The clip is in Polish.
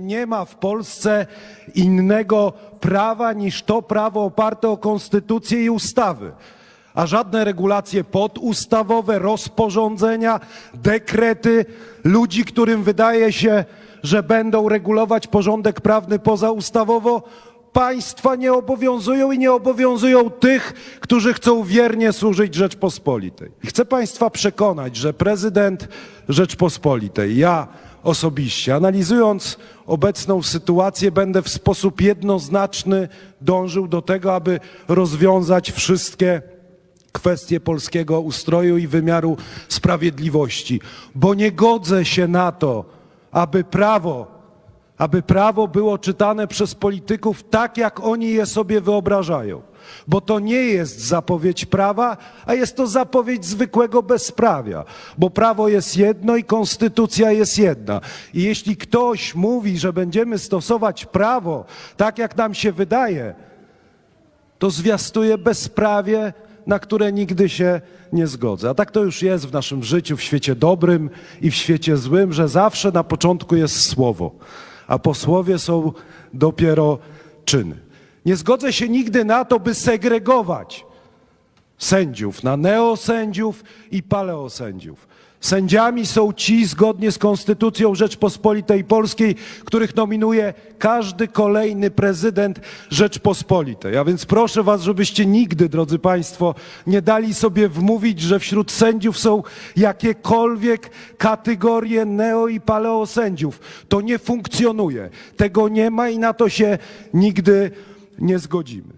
Nie ma w Polsce innego prawa niż to prawo oparte o konstytucję i ustawy. A żadne regulacje podustawowe, rozporządzenia, dekrety ludzi, którym wydaje się, że będą regulować porządek prawny pozaustawowo, państwa nie obowiązują i nie obowiązują tych, którzy chcą wiernie służyć Rzeczpospolitej. Chcę państwa przekonać, że prezydent Rzeczpospolitej, ja osobiście, analizując obecną sytuację, będę w sposób jednoznaczny dążył do tego, aby rozwiązać wszystkie kwestie polskiego ustroju i wymiaru sprawiedliwości, bo nie godzę się na to, aby prawo, aby prawo było czytane przez polityków tak, jak oni je sobie wyobrażają. Bo to nie jest zapowiedź prawa, a jest to zapowiedź zwykłego bezprawia. Bo prawo jest jedno i konstytucja jest jedna. I jeśli ktoś mówi, że będziemy stosować prawo tak, jak nam się wydaje, to zwiastuje bezprawie, na które nigdy się nie zgodzę. A tak to już jest w naszym życiu, w świecie dobrym i w świecie złym, że zawsze na początku jest słowo, a po słowie są dopiero czyny. Nie zgodzę się nigdy na to, by segregować sędziów na neosędziów i paleosędziów. Sędziami są ci zgodnie z Konstytucją Rzeczpospolitej Polskiej, których nominuje każdy kolejny prezydent Rzeczpospolitej. A więc proszę Was, żebyście nigdy, drodzy Państwo, nie dali sobie wmówić, że wśród sędziów są jakiekolwiek kategorie neo i paleosędziów. To nie funkcjonuje. Tego nie ma i na to się nigdy nie zgodzimy.